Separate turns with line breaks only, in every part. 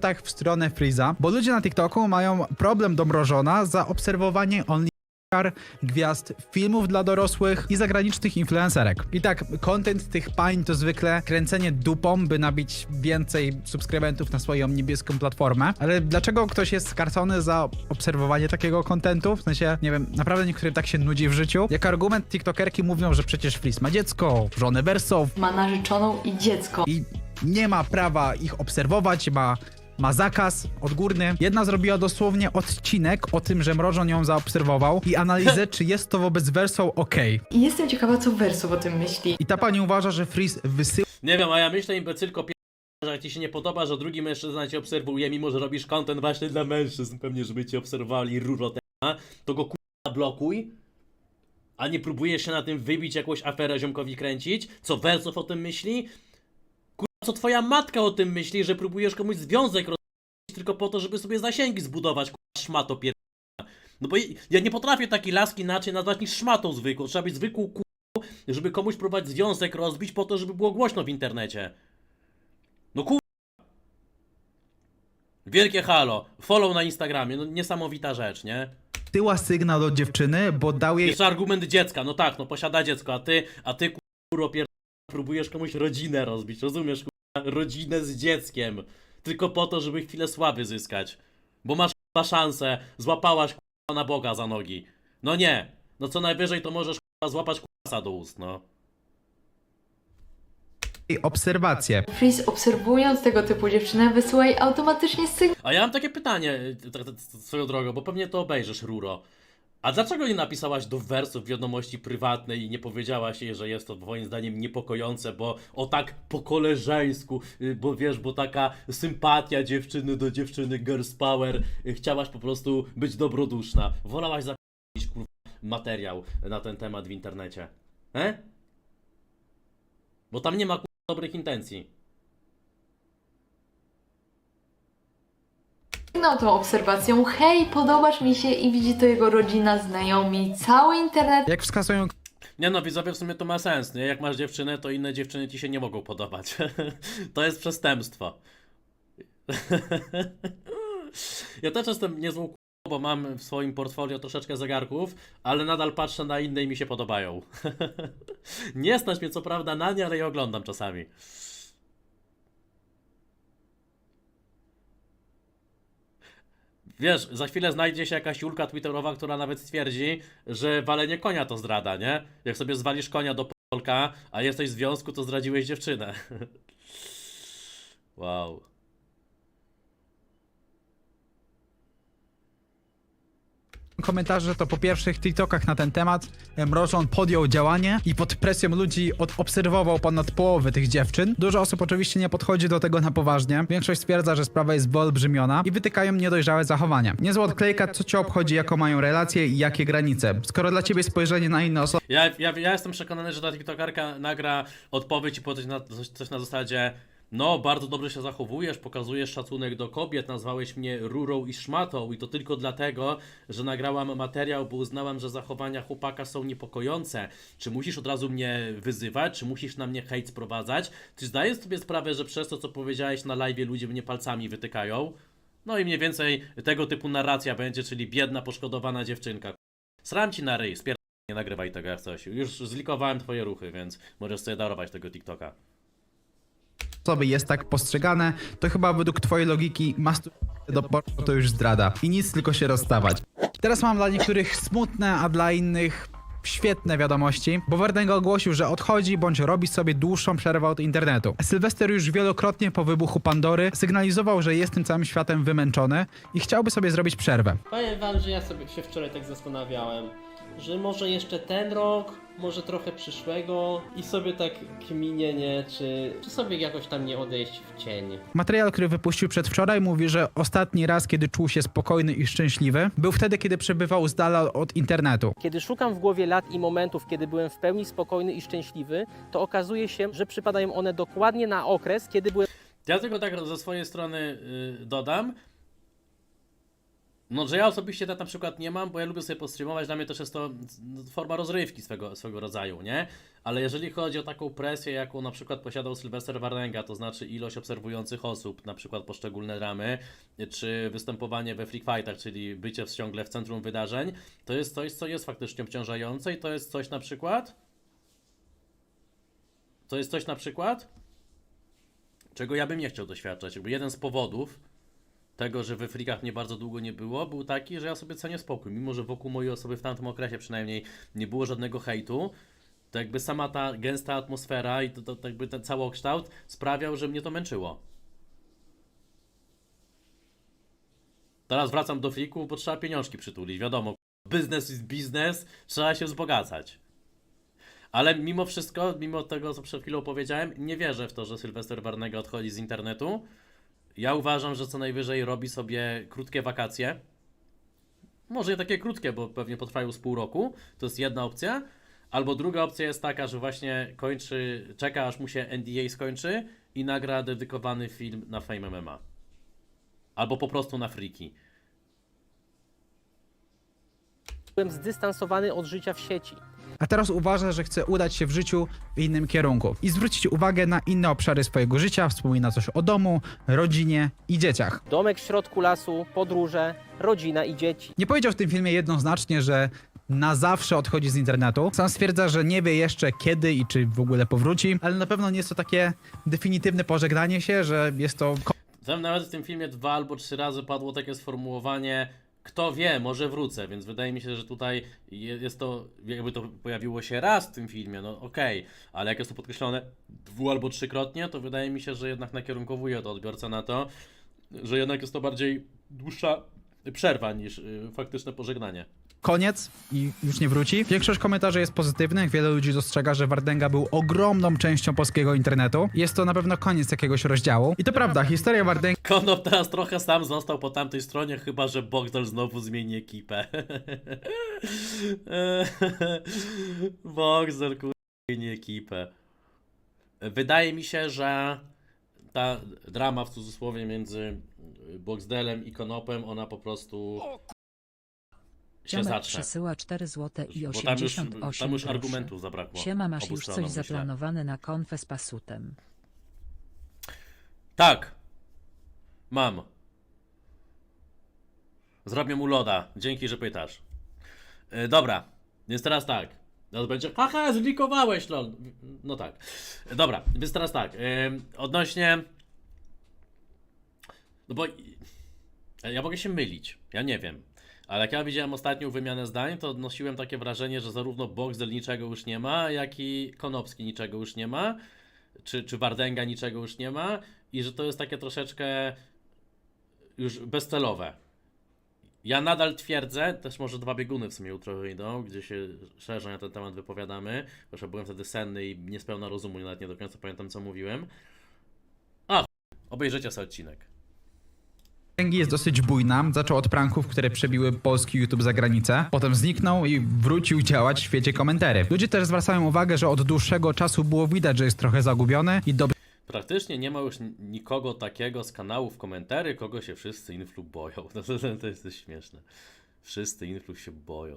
tak w stronę Freeza, bo ludzie na TikToku mają problem do mrożona za obserwowanie only gwiazd filmów dla dorosłych i zagranicznych influencerek. I tak, content tych pań to zwykle kręcenie dupą, by nabić więcej subskrybentów na swoją niebieską platformę. Ale dlaczego ktoś jest skarcony za obserwowanie takiego kontentu? W sensie, nie wiem, naprawdę niektórym tak się nudzi w życiu. Jak argument tiktokerki mówią, że przecież Fliss ma dziecko, żonę Verso
Ma narzeczoną i dziecko.
i nie ma prawa ich obserwować, ma, ma zakaz odgórny. Jedna zrobiła dosłownie odcinek o tym, że Mrożon ją zaobserwował i analizę, czy jest to wobec Verso ok.
I jestem ciekawa, co Verso o tym myśli.
I ta pani uważa, że Freeze wysyła
Nie wiem, a ja myślę imbecylko pier... że jak ci się nie podoba, że drugi mężczyzna cię obserwuje, mimo że robisz content właśnie dla mężczyzn, pewnie żeby cię obserwowali ruro te- to go kurwa blokuj, a nie próbujesz się na tym wybić, jakąś aferę ziomkowi kręcić, co Wersow o tym myśli? Kurwa, co twoja matka o tym myśli, że próbujesz komuś związek roz... tylko po to, żeby sobie zasięgi zbudować, kurwa, szmato pier... No bo ja nie potrafię takiej laski inaczej nazwać niż szmatą zwykłą, trzeba być zwykłą kurwa, żeby komuś próbować związek rozbić po to, żeby było głośno w internecie. No kur... Wielkie halo, follow na Instagramie, no niesamowita rzecz, nie?
sygnał do dziewczyny, bo dał jej
Jeszcze argument dziecka, no tak, no posiada dziecko, a ty, a ty kurwa pier... próbujesz komuś rodzinę rozbić, rozumiesz kurwa, rodzinę z dzieckiem, tylko po to, żeby chwilę sławy zyskać, bo masz kurwa szansę, złapałaś kurwa na Boga za nogi, no nie, no co najwyżej to możesz kurwa złapać kurwa do ust, no.
obserwację.
Freeze obserwując tego typu dziewczynę wysyła jej automatycznie sygnał.
A ja mam takie pytanie, tak, tak, swoją drogą, bo pewnie to obejrzysz, Ruro. A dlaczego nie napisałaś do wersów wiadomości prywatnej i nie powiedziałaś jej, że jest to moim zdaniem niepokojące, bo o tak po koleżeńsku, y, bo wiesz, bo taka sympatia dziewczyny do dziewczyny, girls power, y, chciałaś po prostu być dobroduszna. Wolałaś zapisać kurwa materiał na ten temat w internecie. E? Bo tam nie ma kurwa dobrych intencji.
Tą obserwacją. Hej, podobasz mi się i widzi to jego rodzina, znajomi, cały internet.
Jak wskazują
Nie no, widzowie, w sumie to ma sens, nie? Jak masz dziewczynę, to inne dziewczyny ci się nie mogą podobać. to jest przestępstwo. ja też jestem niezłą k***ą, bo mam w swoim portfolio troszeczkę zegarków, ale nadal patrzę na inne i mi się podobają. nie stać mnie co prawda na nie, ale je oglądam czasami. Wiesz, za chwilę znajdzie się jakaś Julka Twitterowa, która nawet stwierdzi, że walenie konia to zdrada, nie? Jak sobie zwalisz konia do Polka, a jesteś w związku, to zdradziłeś dziewczynę. wow.
Komentarze, to po pierwszych TikTokach na ten temat Mrożon podjął działanie i pod presją ludzi odobserwował ponad połowę tych dziewczyn. Dużo osób oczywiście nie podchodzi do tego na poważnie. Większość stwierdza, że sprawa jest wyolbrzymiona i wytykają niedojrzałe zachowania. Niezła odklejka, co cię obchodzi, jaką mają relacje i jakie granice. Skoro dla ciebie spojrzenie na inne osoby
Ja, ja, ja jestem przekonany, że ta TikTokarka nagra odpowiedź i powie coś na, coś, coś na zasadzie no, bardzo dobrze się zachowujesz, pokazujesz szacunek do kobiet, nazwałeś mnie rurą i szmatą i to tylko dlatego, że nagrałam materiał, bo uznałam, że zachowania chłopaka są niepokojące. Czy musisz od razu mnie wyzywać, czy musisz na mnie hejt sprowadzać? Czy zdajesz sobie sprawę, że przez to, co powiedziałeś na live, ludzie mnie palcami wytykają? No i mniej więcej tego typu narracja będzie, czyli biedna, poszkodowana dziewczynka. Sram ci na ryj, spier... nie nagrywaj tego jak coś. Już zlikowałem twoje ruchy, więc możesz sobie darować tego TikToka.
Jest tak postrzegane, to chyba według twojej logiki masturbacja do porno to już zdrada. I nic, tylko się rozstawać. Teraz mam dla niektórych smutne, a dla innych świetne wiadomości, bo Wardenga ogłosił, że odchodzi bądź robi sobie dłuższą przerwę od internetu. Sylwester już wielokrotnie po wybuchu Pandory sygnalizował, że jest tym całym światem wymęczony i chciałby sobie zrobić przerwę.
Powiem wam, że ja sobie się wczoraj tak zastanawiałem, że może jeszcze ten rok, może trochę przyszłego i sobie tak kminie, nie, czy, czy sobie jakoś tam nie odejść w cień.
Materiał, który wypuścił przedwczoraj, mówi, że ostatni raz, kiedy czuł się spokojny i szczęśliwy, był wtedy, kiedy przebywał z dala od internetu.
Kiedy szukam w głowie lat i momentów, kiedy byłem w pełni spokojny i szczęśliwy, to okazuje się, że przypadają one dokładnie na okres, kiedy byłem
Ja tylko tak ze swojej strony y, dodam. No, że ja osobiście tak na przykład nie mam, bo ja lubię sobie postreamować, dla mnie też jest to forma rozrywki swego, swego rodzaju, nie? Ale jeżeli chodzi o taką presję, jaką na przykład posiadał Sylwester Warnenga, to znaczy ilość obserwujących osób, na przykład poszczególne ramy, czy występowanie we freak fightach, czyli bycie ciągle w centrum wydarzeń, to jest coś, co jest faktycznie obciążające i to jest coś na przykład... To jest coś na przykład, czego ja bym nie chciał doświadczać. Jakby jeden z powodów, tego, że we frikach mnie bardzo długo nie było, był taki, że ja sobie cenię spokój. Mimo, że wokół mojej osoby w tamtym okresie przynajmniej nie było żadnego hejtu, to jakby sama ta gęsta atmosfera i to, to, to jakby ten całokształt sprawiał, że mnie to męczyło. Teraz wracam do frików, bo trzeba pieniążki przytulić. Wiadomo, biznes is biznes, trzeba się wzbogacać. Ale mimo wszystko, mimo tego, co przed chwilą powiedziałem, nie wierzę w to, że Sylwester Warnega odchodzi z internetu. Ja uważam, że co najwyżej robi sobie krótkie wakacje. Może nie takie krótkie, bo pewnie potrwają z pół roku. To jest jedna opcja. Albo druga opcja jest taka, że właśnie kończy, czeka aż mu się NDA skończy i nagra dedykowany film na Fame MMA. Albo po prostu na Freaky.
Byłem zdystansowany od życia w sieci.
A teraz uważa, że chce udać się w życiu w innym kierunku i zwrócić uwagę na inne obszary swojego życia. Wspomina coś o domu, rodzinie i dzieciach.
Domek w środku lasu, podróże, rodzina i dzieci.
Nie powiedział w tym filmie jednoznacznie, że na zawsze odchodzi z internetu. Sam stwierdza, że nie wie jeszcze kiedy i czy w ogóle powróci, ale na pewno nie jest to takie definitywne pożegnanie się, że jest to
Tam nawet w tym filmie dwa albo trzy razy padło takie sformułowanie kto wie, może wrócę, więc wydaje mi się, że tutaj je- jest to, jakby to pojawiło się raz w tym filmie, no okej, ale jak jest to podkreślone dwu albo trzykrotnie, to wydaje mi się, że jednak nakierunkowuje to odbiorca na to, że jednak jest to bardziej dłuższa przerwa niż y, faktyczne pożegnanie.
Koniec i już nie wróci. Większość komentarzy jest pozytywnych. Wiele ludzi dostrzega, że Wardenga był ogromną częścią polskiego internetu. Jest to na pewno koniec jakiegoś rozdziału. I to prawda, historia Wardengi
Konop teraz trochę sam został po tamtej stronie, chyba że Bogdal znowu zmieni ekipę. Bogdal kur... zmieni ekipę. Wydaje mi się, że ta drama w cudzysłowie między Boxdelem i Konopem, ona po prostu się
Ciomek
zacznie.
przesyła 4 zł i
Bo tam już,
88
tam już
groszy.
argumentów zabrakło.
Siema, masz
obu
już
stronom,
coś
myślę.
zaplanowane na konfę z pasutem.
Tak. Mam. Zrobię mu loda. Dzięki, że pytasz. E, dobra, więc teraz tak. Teraz będzie. Haha, zlikowałeś lol. No tak. E, Dobra, więc teraz tak. E, odnośnie. No bo. e, Ja mogę się mylić. Ja nie wiem. Ale jak ja widziałem ostatnią wymianę zdań, to odnosiłem takie wrażenie, że zarówno Boxdel niczego już nie ma, jak i Konopski niczego już nie ma. Czy, czy Wardęga niczego już nie ma. I że to jest takie troszeczkę już bezcelowe. Ja nadal twierdzę, też może dwa bieguny w sumie jutro wyjdą, gdzie się szerzej na ten temat wypowiadamy, chociaż ja byłem wtedy senny i niespełna rozumu, nawet nie do końca pamiętam co mówiłem. A, obejrzyjcie sobie odcinek.
Jest dosyć bujna. Zaczął od pranków, które przebiły polski YouTube za granicę. Potem zniknął i wrócił działać w świecie komentarzy. Ludzie też zwracają uwagę, że od dłuższego czasu było widać, że jest trochę zagubiony i dobrze
Praktycznie nie ma już nikogo takiego z kanałów komentarzy, kogo się wszyscy influ boją. To, to, to jest śmieszne. Wszyscy influ się boją.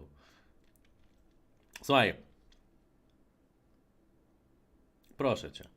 Słuchaj. Proszę cię.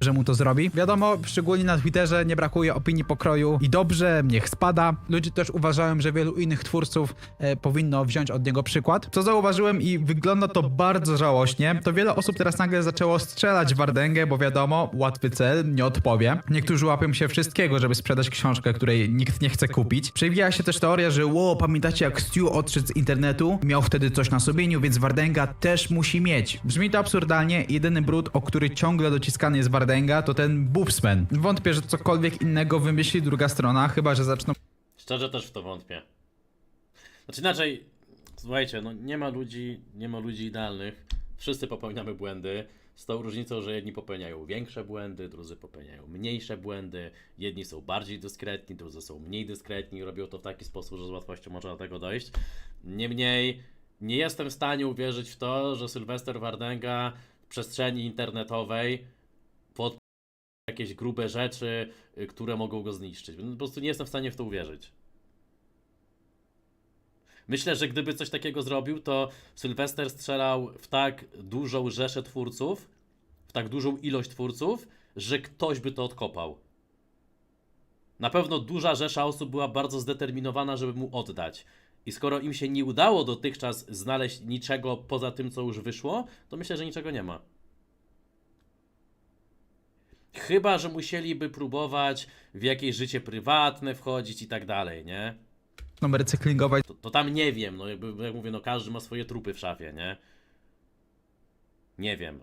Że mu to zrobi. Wiadomo, szczególnie na Twitterze nie brakuje opinii pokroju i dobrze, niech spada. Ludzie też uważają, że wielu innych twórców e, powinno wziąć od niego przykład. Co zauważyłem i wygląda to bardzo żałośnie, to wiele osób teraz nagle zaczęło strzelać w Wardęgę, bo wiadomo, łatwy cel, nie odpowie. Niektórzy łapią się wszystkiego, żeby sprzedać książkę, której nikt nie chce kupić. Przewija się też teoria, że ło, pamiętacie jak Stu odszedł z internetu? Miał wtedy coś na sumieniu, więc Wardęga też musi mieć. Brzmi to absurdalnie. Jedyny brud, o który ciągle dociskany jest Wardęga, to ten boobsman. Wątpię, że cokolwiek innego wymyśli druga strona, chyba że zaczną
Szczerze też w to wątpię. Znaczy inaczej, słuchajcie, no nie ma ludzi, nie ma ludzi idealnych. Wszyscy popełniamy błędy. Z tą różnicą, że jedni popełniają większe błędy, drudzy popełniają mniejsze błędy. Jedni są bardziej dyskretni, drudzy są mniej dyskretni. Robią to w taki sposób, że z łatwością można do tego dojść. Niemniej nie jestem w stanie uwierzyć w to, że Sylwester Wardęga w przestrzeni internetowej jakieś grube rzeczy, y, które mogą go zniszczyć. Po prostu nie jestem w stanie w to uwierzyć. Myślę, że gdyby coś takiego zrobił, to Sylwester strzelał w tak dużą rzeszę twórców, w tak dużą ilość twórców, że ktoś by to odkopał. Na pewno duża rzesza osób była bardzo zdeterminowana, żeby mu oddać. I skoro im się nie udało dotychczas znaleźć niczego poza tym, co już wyszło, to myślę, że niczego nie ma. Chyba, że musieliby próbować w jakieś życie prywatne wchodzić i tak dalej, nie?
numer cyklingować
To, to tam nie wiem, no jakby, jak mówię, no każdy ma swoje trupy w szafie, nie? Nie wiem.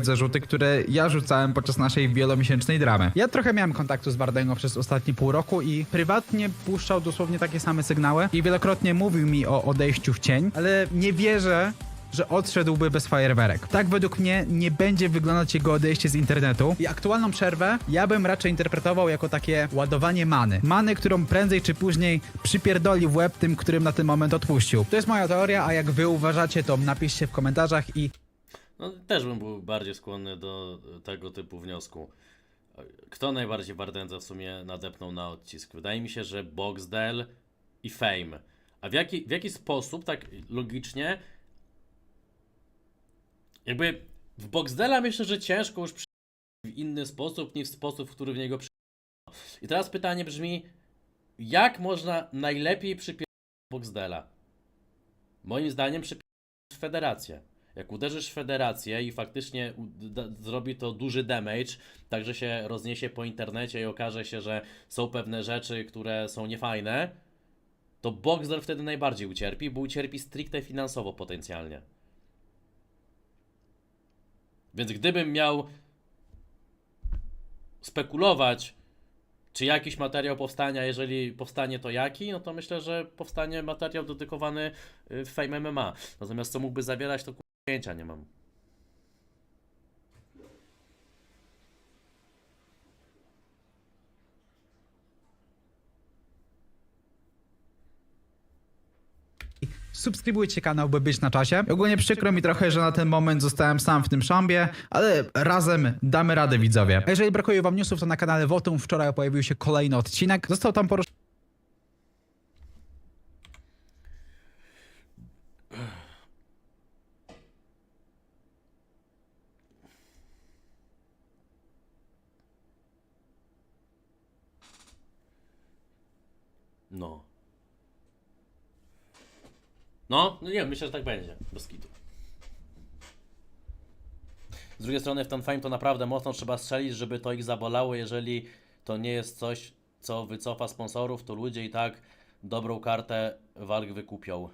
zarzuty, które ja rzucałem podczas naszej wielomiesięcznej dramy. Ja trochę miałem kontaktu z Wardęgą przez ostatnie pół roku i prywatnie puszczał dosłownie takie same sygnały i wielokrotnie mówił mi o odejściu w cień, ale nie wierzę, że odszedłby bez fajerwerek. Tak według mnie nie będzie wyglądać jego odejście z internetu i aktualną przerwę ja bym raczej interpretował jako takie ładowanie many. Many, którą prędzej czy później przypierdoli w łeb tym, którym na ten moment odpuścił. To jest moja teoria, a jak wy uważacie, to napiszcie w komentarzach i
No też bym był bardziej skłonny do tego typu wniosku. Kto najbardziej Wardędza w sumie nadepnął na odcisk? Wydaje mi się, że Boxdel i Fame. A w jaki, w jaki sposób, tak logicznie, jakby w Boxdela myślę, że ciężko już w inny sposób niż w sposób, w który w niego przy... I teraz pytanie brzmi, jak można najlepiej przypiąć Boxdela? Moim zdaniem przypiąć federację. Jak uderzysz w federację i faktycznie zrobi to duży damage, także się rozniesie po internecie i okaże się, że są pewne rzeczy, które są niefajne, to Boxer wtedy najbardziej ucierpi, bo ucierpi stricte finansowo potencjalnie. Więc gdybym miał spekulować, czy jakiś materiał powstania, jeżeli powstanie to jaki, no to myślę, że powstanie materiał dedykowany y, Fame MMA. Natomiast co mógłby zawierać, to pojęcia nie mam.
Subskrybujcie kanał, by być na czasie. Ogólnie przykro mi trochę, że na ten moment zostałem sam w tym szambie, ale razem damy radę widzowie. Jeżeli brakuje wam newsów, to na kanale Wotum wczoraj pojawił się kolejny odcinek. Został tam poruszony
No. No, no nie myślę, że tak będzie. Bez. Z drugiej strony w ten fame to naprawdę mocno trzeba strzelić, żeby to ich zabolało, jeżeli to nie jest coś, co wycofa sponsorów, to ludzie i tak dobrą kartę walk wykupią.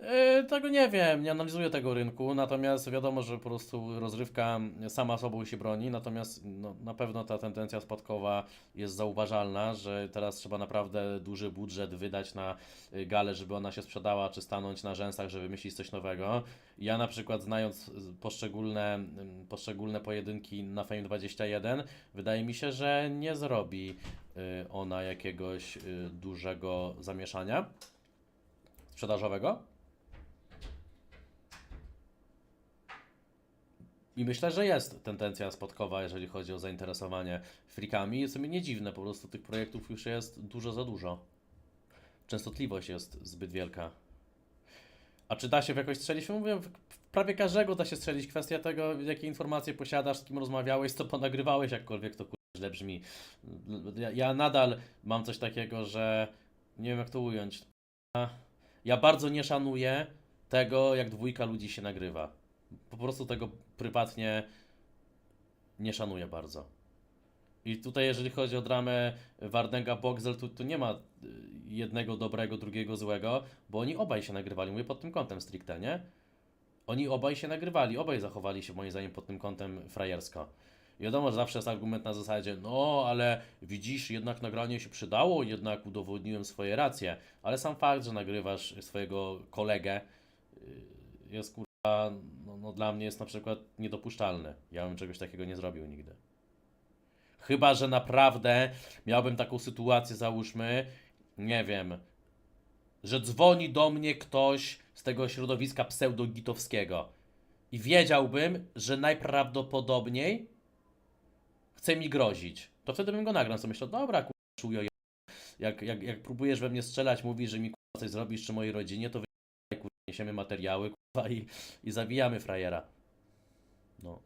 Yy, tego nie wiem, nie analizuję tego rynku, natomiast wiadomo, że po prostu rozrywka sama sobą się broni, natomiast no, na pewno ta tendencja spadkowa jest zauważalna, że teraz trzeba naprawdę duży budżet wydać na y, galę, żeby ona się sprzedała, czy stanąć na rzęsach, żeby wymyślić coś nowego. Ja na przykład znając y, poszczególne, ym, poszczególne pojedynki na Fame 21, wydaje mi się, że nie zrobi y, ona jakiegoś y, dużego zamieszania sprzedażowego. I myślę, że jest tendencja spadkowa, jeżeli chodzi o zainteresowanie frikami. Jest mi nie dziwne, po prostu tych projektów już jest dużo za dużo. Częstotliwość jest zbyt wielka. A czy da się w jakoś strzelić? Mówię, w w prawie każdego da się strzelić. Kwestia tego, jakie informacje posiadasz, z kim rozmawiałeś, co ponagrywałeś, jakkolwiek to źle brzmi. Ja, ja nadal mam coś takiego, że nie wiem jak to ująć. Ja bardzo nie szanuję tego, jak dwójka ludzi się nagrywa. Po prostu tego prywatnie nie szanuję bardzo. I tutaj, jeżeli chodzi o dramę Wardęga Boxel, tu, tu nie ma y, jednego dobrego, drugiego złego, bo oni obaj się nagrywali. Mówię pod tym kątem stricte, nie? Oni obaj się nagrywali, obaj zachowali się moim zdaniem pod tym kątem frajersko. Wiadomo, że zawsze jest argument na zasadzie, no ale widzisz, jednak nagranie się przydało, jednak udowodniłem swoje racje. Ale sam fakt, że nagrywasz swojego kolegę y, jest kurwa, no, no dla mnie jest na przykład niedopuszczalny. Ja bym czegoś takiego nie zrobił nigdy. Chyba, że naprawdę miałbym taką sytuację, załóżmy, nie wiem, że dzwoni do mnie ktoś z tego środowiska pseudogitowskiego i wiedziałbym, że najprawdopodobniej chce mi grozić. To wtedy bym go nagrał, co myślał, dobra, kurwa, jak, jak, jak próbujesz we mnie strzelać, mówisz, że mi coś zrobisz czy mojej rodzinie, to niesiemy materiały kurwa i, i zabijamy frajera. No.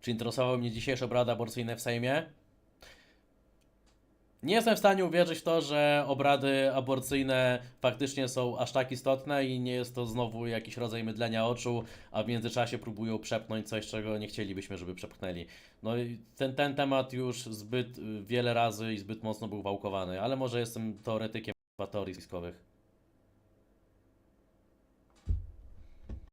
Czy interesowały mnie dzisiejsze obrady aborcyjne w Sejmie? Nie jestem w stanie uwierzyć w to, że obrady aborcyjne faktycznie są aż tak istotne i nie jest to znowu jakiś rodzaj mydlenia oczu, a w międzyczasie próbują przepchnąć coś, czego nie chcielibyśmy, żeby przepchnęli. No i ten, ten temat już zbyt wiele razy i zbyt mocno był wałkowany, ale może jestem teoretykiem teorii spiskowych.